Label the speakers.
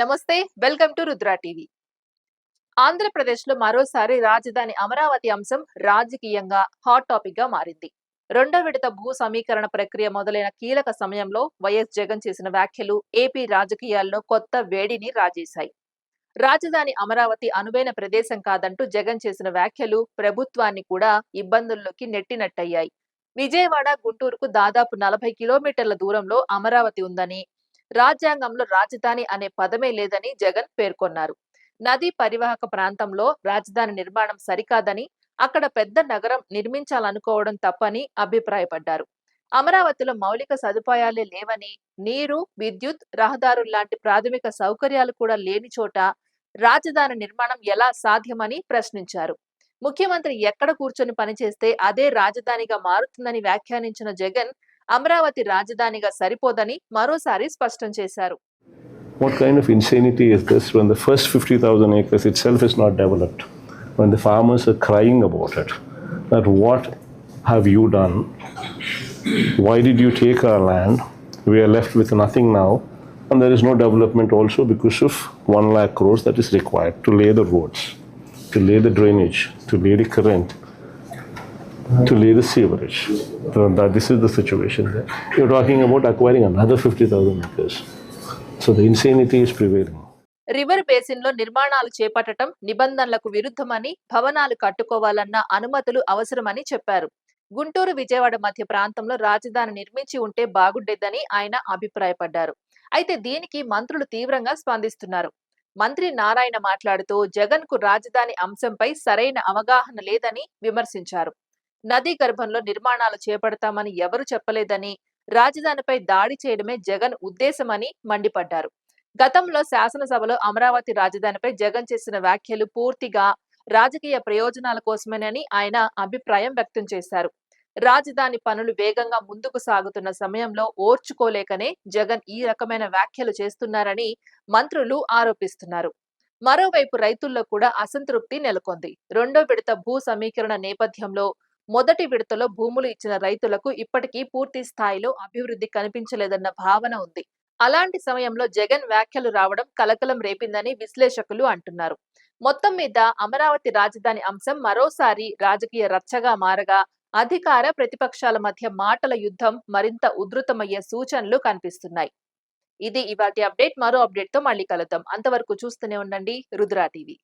Speaker 1: నమస్తే welcome to Rudra TV. ఆంధ్రప్రదేశ్లో మరోసారి రాజధాని అమరావతి అంశం రాజకీయంగా హాట్ టాపిక్గా మారింది. రెండో విడత భూ సమీకరణ ప్రక్రియ మొదలైన కీలక సమయంలో వైఎస్ జగన్ చేసిన వ్యాఖ్యలు ఏపీ రాజకీయాల్లో కొత్త వేడిని రాజేశాయి. రాజధాని అమరావతి అనువైన ప్రదేశం కాదంటూ జగన్ చేసిన వ్యాఖ్యలు ప్రభుత్వాన్ని కూడా ఇబ్బందుల్లోకి నెట్టినట్టయ్యాయి. విజయవాడ గుంటూరుకు దాదాపు నలభై కిలోమీటర్ల దూరంలో అమరావతి ఉందని రాజ్యాంగంలో రాజధాని అనే పదమే లేదని జగన్ పేర్కొన్నారు. నదీ పరివాహక ప్రాంతంలో రాజధాని నిర్మాణం సరికాదని అక్కడ పెద్ద నగరం నిర్మించాలనుకోవడం తప్పని అభిప్రాయపడ్డారు. అమరావతిలో మౌలిక సదుపాయాలే లేవని నీరు విద్యుత్ రహదారులు లాంటి ప్రాథమిక సౌకర్యాలు కూడా లేని చోట రాజధాని నిర్మాణం ఎలా సాధ్యమని ప్రశ్నించారు. ముఖ్యమంత్రి ఎక్కడ కూర్చొని పనిచేస్తే అదే రాజధానిగా మారుతుందని వ్యాఖ్యానించిన జగన్ అమరావతి రాజధానిగా సరిపోదని మరోసారి స్పష్టం చేశారు
Speaker 2: What kind of insanity is this when the first 50,000 acres itself is not developed? When the farmers are crying about it, that what have you done? Why did you take our land? We are left with nothing now, and there is no development also because of 1 lakh crores that is required to lay the roads, to lay the drainage, to lay the current, to lay the sewerage. So that this is the situation there. You're talking about acquiring another 50,000 acres. So the insanity is prevailing.
Speaker 1: River బేసిన్లో నిర్మాణాలు చేపట్టడం నిబంధనలకు విరుద్ధమని భవనాలు కట్టుకోవాలన్న అనుమతులు అవసరమని చెప్పారు గుంటూరు విజయవాడ మధ్య ప్రాంతంలో రాజధాని నిర్మించి ఉంటే బాగుండేదని ఆయన అభిప్రాయపడ్డారు అయితే దీనికి మంత్రులు తీవ్రంగా స్పందిస్తున్నారు మంత్రి నారాయణ మాట్లాడుతూ జగన్కు రాజధాని అంశంపై సరైన అవగాహన లేదని విమర్శించారు నదీ గర్భంలో నిర్మాణాలు చేపడతామని ఎవరు చెప్పలేదని రాజధానిపై దాడి చేయడమే జగన్ ఉద్దేశమని మండిపడ్డారు. గతంలో శాసనసభలో అమరావతి రాజధానిపై జగన్ చేసిన వ్యాఖ్యలు పూర్తిగా రాజకీయ ప్రయోజనాల కోసమేనని ఆయన అభిప్రాయం వ్యక్తం చేశారు. రాజధాని పనులు వేగంగా ముందుకు సాగుతున్న సమయంలో ఓర్చుకోలేకనే జగన్ ఈ రకమైన వ్యాఖ్యలు చేస్తున్నారని మంత్రులు ఆరోపిస్తున్నారు. మరోవైపు రైతుల్లో కూడా అసంతృప్తి నెలకొంది. రెండో విడత భూ సమీకరణ నేపథ్యంలో మొదటి విడతలో భూములు ఇచ్చిన రైతులకు ఇప్పటికీ పూర్తి స్థాయిలో అభివృద్ధి కనిపించలేదన్న భావన ఉంది. అలాంటి సమయంలో జగన్ వ్యాఖ్యలు రావడం కలకలం రేపిందని విశ్లేషకులు అంటున్నారు. మొత్తం మీద అమరావతి రాజధాని అంశం మరోసారి రాజకీయ రచ్చగా మారగా అధికార ప్రతిపక్షాల మధ్య మాటల యుద్ధం మరింత ఉధృతమయ్యే సూచనలు కనిపిస్తున్నాయి. ఇది ఇవాటి అప్డేట్. మరో అప్డేట్తో మళ్ళీ కలుద్దాం. అంతవరకు చూస్తూనే ఉండండి. రుద్రా టీవీ.